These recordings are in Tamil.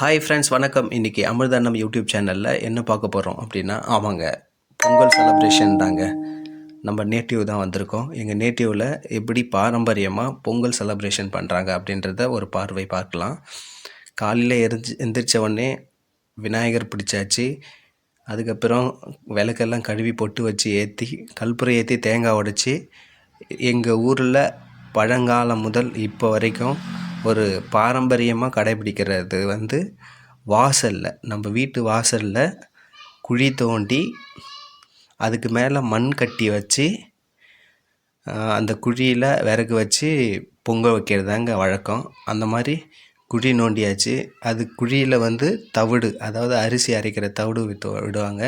ஹாய் ஃப்ரெண்ட்ஸ் வணக்கம். இன்றைக்கி அமிர்தானம் யூடியூப் சேனலில் என்ன பார்க்க போகிறோம் அப்படின்னா ஆமாங்க பொங்கல் செலப்ரேஷன் தாங்க. நம்ம நேட்டிவ் தான் வந்திருக்கோம். எங்கள் நேட்டிவில் எப்படி பாரம்பரியமாக பொங்கல் செலப்ரேஷன் பண்ணுறாங்க அப்படின்றத ஒரு பார்வை பார்க்கலாம். காலையில் எரிஞ்சு எந்திரிச்ச உடனே விநாயகர் பிடிச்சாச்சு. அதுக்கப்புறம் விளக்கெல்லாம் கழுவி பொட்டு வச்சு ஏற்றி கல்புரை ஏற்றி தேங்காய் உடைச்சி எங்கள் ஊரில் பழங்காலம் முதல் இப்போ வரைக்கும் ஒரு பாரம்பரியமாக கடைபிடிக்கிறது வந்து வாசலில். நம்ம வீட்டு வாசலில் குழி தோண்டி அதுக்கு மேலே மண் கட்டி வச்சு அந்த குழியில் விறகு வச்சு பொங்க வைக்கிறது தாங்க வழக்கம். அந்த மாதிரி குழி நோண்டியாச்சு. அது குழியில் வந்து தவிடு அதாவது அரிசி அரைக்கிற தவிடு வித்து விடுவாங்க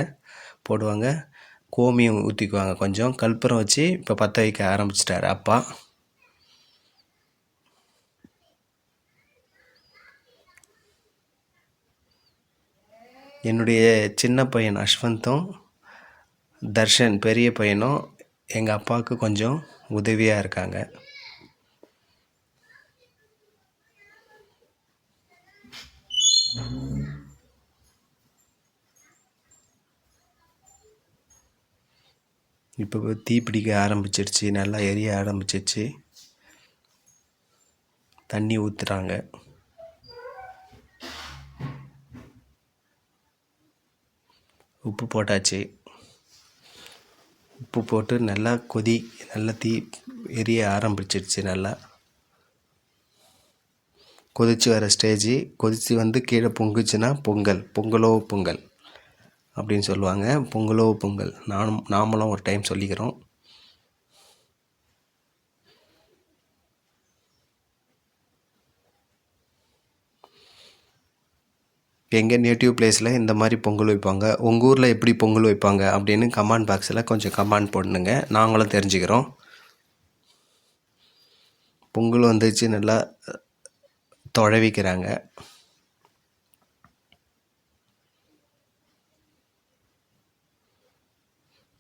போடுவாங்க. கோமியம் ஊற்றிக்குவாங்க கொஞ்சம். கற்பூரம் வச்சு இப்போ பற்ற வைக்க ஆரம்பிச்சிட்டாரு அப்பா. என்னுடைய சின்ன பையன் அஸ்வந்தும் தர்ஷன் பெரிய பையனும் எங்கள் அப்பாவுக்கு கொஞ்சம் உதவியாக இருக்காங்க. இப்போ தீ பிடிக்க ஆரம்பிச்சிருச்சு நல்லா எரிய ஆரம்பிச்சிருச்சு. தண்ணி ஊற்றுறாங்க உப்பு போட்டாச்சு. உப்பு போட்டு நல்லா கொதி நல்லா தீ எரிய ஆரம்பிச்சிருச்சு நல்லா. கொதிச்சு வர ஸ்டேஜ் கொதிச்சு வந்து கீழே பொங்குச்சுன்னா பொங்கல் பொங்கலோ பொங்கல் அப்படின்னு சொல்லுவாங்க. பொங்கலோ பொங்கல். நானும் நாமளும் ஒரு டைம் சொல்லிக்கிறோம். எங்கள் நேட்டிவ் பிளேஸில் இந்த மாதிரி பொங்கல் வைப்பாங்க? உங்கள் ஊரில் எப்படி பொங்கல் வைப்பாங்க? அப்படின்னு கமெண்ட் பாக்ஸில் கொஞ்சம் கமெண்ட் போடணுங்க நாங்களும் தெரிஞ்சுக்கிறோம். பொங்கல் வந்துச்சு நல்லா தொழவிக்கிறாங்க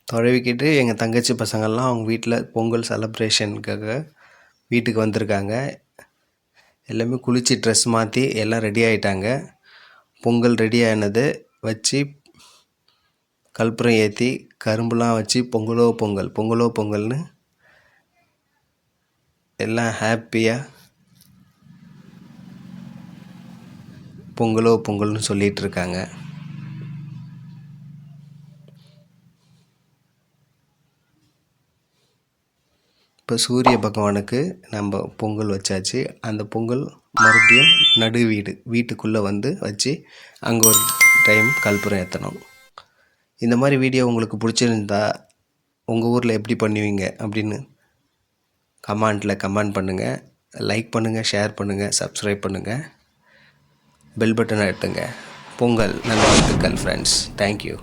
தொழவிக்கிட்டு எங்கள் தங்கச்சி பசங்கள்லாம் அவங்க வீட்டில் பொங்கல் செலப்ரேஷனுக்காக வீட்டுக்கு வந்திருக்காங்க. எல்லாமே குளித்து ட்ரெஸ் மாற்றி எல்லாம் ரெடி ஆகிட்டாங்க பொங்கல் ரெடி ஆனது வச்சு கற்பூரம் ஏற்றி கரும்புலாம் வச்சு பொங்கலோ பொங்கல் பொங்கலோ பொங்கல்னு எல்லாம் ஹாப்பியாக பொங்கலோ பொங்கல்னு சொல்லிகிட்ருக்காங்க இப்போ சூரிய பகவானுக்கு நம்ம பொங்கல் வச்சாச்சு. அந்த பொங்கல் மறுபடியும் நடு வீடு வீட்டுக்குள்ளே வந்து வச்சு அங்கே ஒரு டைம் கல்புரம் ஏற்றணும் இந்த மாதிரி வீடியோ உங்களுக்கு பிடிச்சிருந்தா உங்கள் ஊரில் எப்படி பண்ணுவீங்க அப்படின்னு கமெண்ட்டில் கமெண்ட் பண்ணுங்கள் லைக் பண்ணுங்கள் ஷேர் பண்ணுங்கள் சப்ஸ்கிரைப் பண்ணுங்கள் பெல் பட்டனை எட்டுங்க. பொங்கல் நல்வாழ்த்துக்கள் ஃப்ரெண்ட்ஸ் தேங்க்யூ